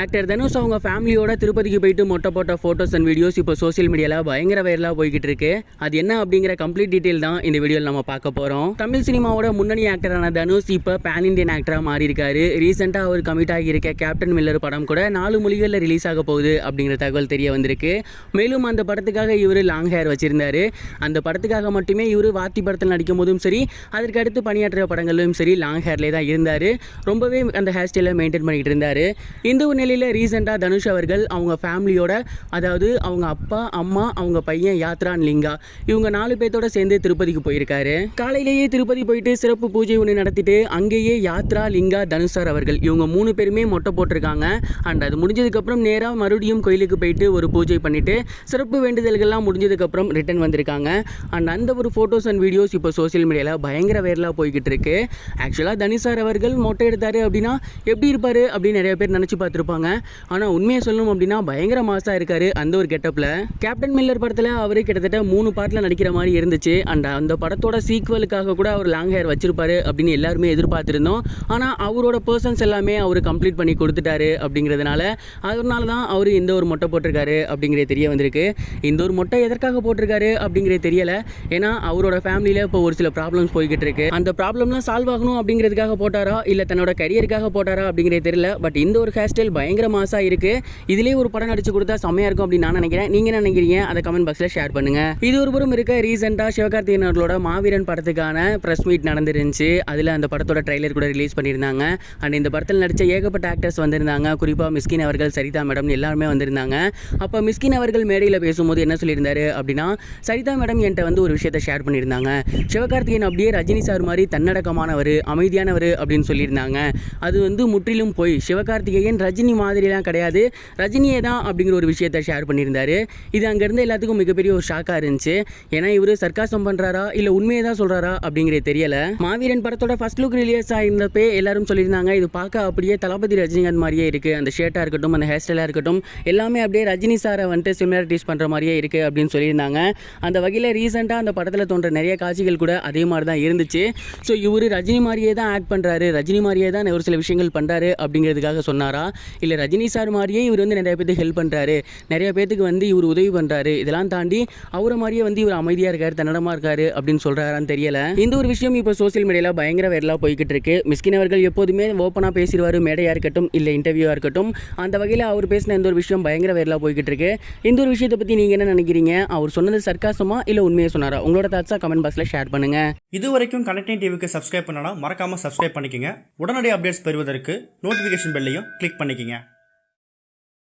Actor Dhanush அவங்க ஃபேமிலியோட திருப்பதிக்கு போயிட்டு மொட்டை போட்ட ஃபோட்டோஸ் அண்ட் வீடியோஸ் இப்போ சோசியல் மீடியாவில் பயங்கர வைரலாக போய்கிட்டு இருக்கு. அது என்ன அப்படிங்கிற கம்ப்ளீட் டீட்டெயில் தான் இந்த வீடியோவில் நம்ம பார்க்க போகிறோம் தமிழ் சினிமாவோட முன்னணி ஆக்டரான தனுஷ் இப்போ பேன் இண்டியன் ஆக்டராக மாறி இருக்காரு ரீசெண்டாக அவர் கமிட் ஆகியிருக்க கேப்டன் மில்லர் படம் கூட நாலு மொழிகளில் ரிலீஸ் ஆக போகுது அப்படிங்கிற தகவல் தெரிய வந்திருக்கு. மேலும் அந்த படத்துக்காக இவர் லாங் ஹேர் வச்சிருந்தார். அந்த படத்துக்காக மட்டுமே இவர் வாத்தி படத்தில் நடிக்கும் போதும் சரி அதற்கு அடுத்து பணியாற்றிய படங்களிலும் சரி லாங் ஹேர்லேயே தான் இருந்தார். ரொம்பவே அந்த ஹேர் ஸ்டைலை மெயின்டைன் பண்ணிகிட்டு இருந்தார். இந்த ஒரு நிலையில் ரீசெண்டாக தனுஷ் அவர்கள் அவங்க ஃபேமிலியோட அதாவது அவங்க அப்பா அம்மா அவங்க பையன் யாத்ரான் லிங்கா இவங்க நாலு பேர்த்தோட சேர்ந்து திருப்பதிக்கு போயிருக்காரு. காலையிலேயே திருப்பதி போயிட்டு சிறப்பு பூஜை ஒன்று நடத்திட்டு அங்கேயே யாத்ரா லிங்கா தனுஷார் அவர்கள் இவங்க மூணு பேருமே மொட்டை போட்டிருக்காங்க. அண்ட் அது முடிஞ்சதுக்கப்புறம் நேராக மறுபடியும் கோயிலுக்கு போயிட்டு ஒரு பூஜை பண்ணிவிட்டு சிறப்பு வேண்டுதல்கள்லாம் முடிஞ்சதுக்கப்புறம் ரிட்டர்ன் வந்திருக்காங்க. அண்ட் அந்த ஒரு ஃபோட்டோஸ் அண்ட் வீடியோஸ் இப்போ சோஷியல் மீடியாவில் பயங்கர வைரலாக போய்கிட்டு இருக்கு. ஆக்சுவலாக தனுஷார் அவர்கள் மொட்டை எடுத்தார் அப்படின்னா எப்படி இருப்பார் அப்படின்னு நிறைய பேர் நினச்சி பார்த்துருப்பாங்க. ஆனால் உண்மையை சொல்லணும் அப்படின்னா பயங்கர மாசாக இருக்காரு அந்த ஒரு கெட்டப்பில் கேப்டன் மில்லர் படத்தில் அவர் கிட்டத்தட்ட மூணு பாட்டில் நடிக்கிற மாதிரி இருந்துச்சு. அண்ட் அந்த படத்தோட சீக்வலுக்காக கூட அவர் லாங் ஹேர் வச்சிருப்பாரு அப்படின்னு எல்லாருமே எதிர்பார்த்துருந்தோம். ஆனால் அவரோட பர்சன்ஸ் எல்லாமே அவர் கம்ப்ளீட் பண்ணி கொடுத்துட்டாரு அப்படிங்கிறதுனால அதனால தான் அவர் இந்த ஒரு மொட்டை போட்டிருக்காரு அப்படிங்கிறது தெரிய வந்திருக்கு. இந்த ஒரு மொட்டை எதற்காக போட்டிருக்காரு அப்படிங்கிறது தெரியலை. ஏன்னா அவரோட ஃபேமிலியில் இப்போ ஒரு சில ப்ராப்ளம்ஸ் போய்கிட்டு இருக்கு. அந்த ப்ராப்ளம்லாம் சால்வ் ஆகணும் அப்படிங்கிறதுக்காக போட்டாரா? இல்லை தன்னோட கரியருக்காக போட்டாரா அப்படிங்கிறது தெரியல. பட் இந்த ஒரு ஹேர் ஸ்டைல் பயங்கர மாசாக இருக்குது இதுலேயே ஒரு படம் நடிச்சு கொடுத்தா செம்மையாக இருக்கும் அப்படின்னு நான் நினைக்கிறேன். நீங்கள் என்ன நினைக்கிறீங்க? அதை கமெண்ட் பாக்ஸில் ஷேர் பண்ணுங்கள் இது ஒரு புறம் இருக்க ரீசெண்டாக சிவகார்த்திகேயன் அவர்களோட மாவீரன் படத்துக்கான ப்ரெஸ் மீட் நடந்துருந்துச்சு. அதில் அந்த படத்தோட ட்ரைலர் கூட ரிலீஸ் பண்ணியிருந்தாங்க. அண்ட் இந்த படத்தில் நடித்த ஏகப்பட்ட ஆக்டர்ஸ் வந்திருந்தாங்க. குறிப்பாக மிஸ்கின் அவர்கள் சரிதா மேடம் எல்லாருமே வந்திருந்தாங்க. அப்போ மிஸ்கின் அவர்கள் மேடையில் பேசும்போது என்ன சொல்லியிருந்தாரு அப்படின்னா சரிதா மேடம் என்கிட்ட வந்து ஒரு விஷயத்தை ஷேர் பண்ணியிருந்தாங்க. சிவகார்த்திகேயன் அப்படியே ரஜினி சார் மாதிரி தன்னடக்கமானவர் அமைதியானவர் அப்படின்னு சொல்லியிருந்தாங்க. அது வந்து முற்றிலும் போய். சிவகார்த்திகேயன் ரஜினி மாதிரிலாம் கிடையாது. ரஜினியே தான் அப்படிங்கிற ஒரு விஷயத்தை ஷேர் பண்ணியிருந்தாரு. இது அங்கேருந்து எல்லாத்துக்கும் மிகப்பெரிய ஒரு ஷாக்காக இருந்துச்சு. ஏன்னா இவர் சர்க்காசம் பண்ணுறாரா இல்லை உண்மையை தான் சொல்கிறாரா அப்படிங்கிறது தெரியல. மாவீரன் படத்தோட ஃபர்ஸ்ட் லுக் ரிலீஸ் ஆயிருந்தப்பே எல்லாரும் சொல்லியிருந்தாங்க இது பார்க்க அப்படியே தளபதி ரஜினிகாந்த் மாதிரியே இருக்குது அந்த ஷர்ட்டாக இருக்கட்டும் அந்த ஹேர் ஸ்டைலாக இருக்கட்டும் எல்லாமே அப்படியே ரஜினி சாரை வந்துட்டு சிமிலாரிட்டிஸ் பண்ணுற மாதிரியே இருக்குது அப்படின்னு சொல்லியிருந்தாங்க. அந்த வகையில் ரீசெண்டாக அந்த படத்தில் தோன்ற நிறைய காட்சிகள் கூட அதே மாதிரி தான் இருந்துச்சு. ஸோ இவர் ரஜினி மாதிரியே தான் ஆக்ட் பண்ணுறாரு ரஜினி மாதிரியே தான் ஒரு சில விஷயங்கள் பண்ணுறாரு அப்படிங்கிறதுக்காக சொன்னாரா? இல்லை ரஜினி சார் மாதிரியே இவர் வந்து நிறைய பேருக்கு ஹெல்ப் பண்ணுறாரு நிறைய பேத்துக்கு வந்து இவர் உதவி பண்ணுறாரு இதெல்லாம் தாண்டி அவரை மாதிரியே வந்து இவர் அமைதியாக இருக்கார் தன்னடமாக இருக்கார் அப்படின்னு சொல்கிறாரான்னு தெரியல. இந்த ஒரு விஷயம் இப்போ சோஷியல் மீடியாவில் பயங்கர வைரலாக போய்கிட்டு இருக்கு. மிஸ்கின் அவர்கள் எப்போதுமே ஓப்பனாக பேசிடுவார் மேடையாக இருக்கட்டும் இல்லை இன்டர்வியூவாக இருக்கட்டும். அந்த வகையில் அவர் பேசின இந்த ஒரு விஷயம் பயங்கர வைரலாக போய்கிட்டு இருக்கு. இந்த ஒரு விஷயத்தை பற்றி நீங்கள் என்ன நினைக்கிறீங்க? அவர் சொன்னது சர்க்காசமா இல்லை உண்மையை சொன்னாரா? உங்களோட தாட்ஸாக கமெண்ட் பாக்ஸில் ஷேர் பண்ணுங்கள் இது வரைக்கும் கனெக்டிங் டிவிக்கு சப்ஸ்கிரைப் பண்ணனா மறக்காமல் சப்ஸ்கிரைப் பண்ணிக்கங்க. உடனடி அப்டேட்ஸ் பெறுவதற்கு நோட்டிஃபிகேஷன் பெல்லையும் கிளிக் பண்ணிக்கங்க. Yeah.